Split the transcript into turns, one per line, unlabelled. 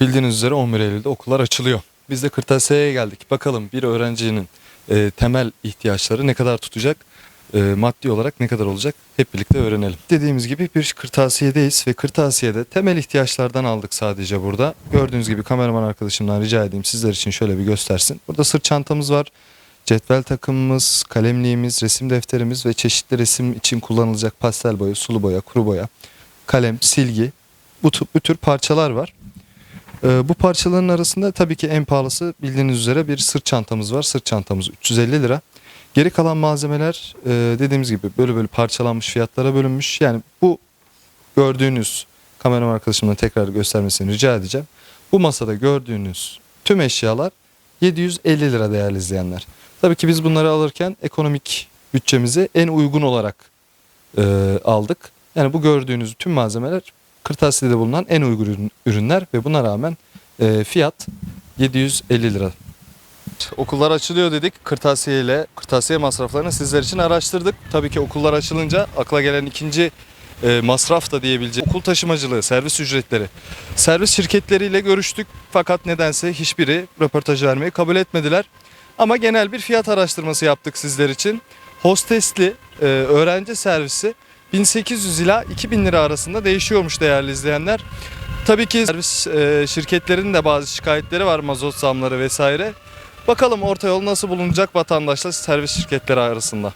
Bildiğiniz üzere 11 Eylül'de okullar açılıyor. Biz de kırtasiyeye geldik. Bakalım bir öğrencinin e, temel ihtiyaçları ne kadar tutacak, e, maddi olarak ne kadar olacak hep birlikte öğrenelim. Dediğimiz gibi bir kırtasiyedeyiz ve kırtasiyede temel ihtiyaçlardan aldık sadece burada. Gördüğünüz gibi kameraman arkadaşımdan rica edeyim sizler için şöyle bir göstersin. Burada sırt çantamız var. Cetvel takımımız, kalemliğimiz, resim defterimiz ve çeşitli resim için kullanılacak pastel boya, sulu boya, kuru boya, kalem, silgi bu, bu tür parçalar var. Ee, bu parçaların arasında tabii ki en pahalısı bildiğiniz üzere bir sırt çantamız var. Sırt çantamız 350 lira. Geri kalan malzemeler e, dediğimiz gibi böyle böyle parçalanmış fiyatlara bölünmüş. Yani bu gördüğünüz kameraman arkadaşımdan tekrar göstermesini rica edeceğim. Bu masada gördüğünüz tüm eşyalar 750 lira değerli izleyenler. Tabii ki biz bunları alırken ekonomik bütçemizi en uygun olarak e, aldık. Yani bu gördüğünüz tüm malzemeler kırtasiyede bulunan en uygun ürün- ürünler ve buna rağmen e, fiyat 750 lira. Okullar açılıyor dedik. Kırtasiye ile kırtasiye masraflarını sizler için araştırdık. Tabii ki okullar açılınca akla gelen ikinci e, masraf da diyebileceğim. Okul taşımacılığı, servis ücretleri. Servis şirketleriyle görüştük fakat nedense hiçbiri röportaj vermeyi kabul etmediler. Ama genel bir fiyat araştırması yaptık sizler için. Hostesli e, öğrenci servisi 1800 ila 2000 lira arasında değişiyormuş değerli izleyenler. Tabii ki servis e, şirketlerinin de bazı şikayetleri var mazot zamları vesaire. Bakalım orta yol nasıl bulunacak vatandaşla servis şirketleri arasında.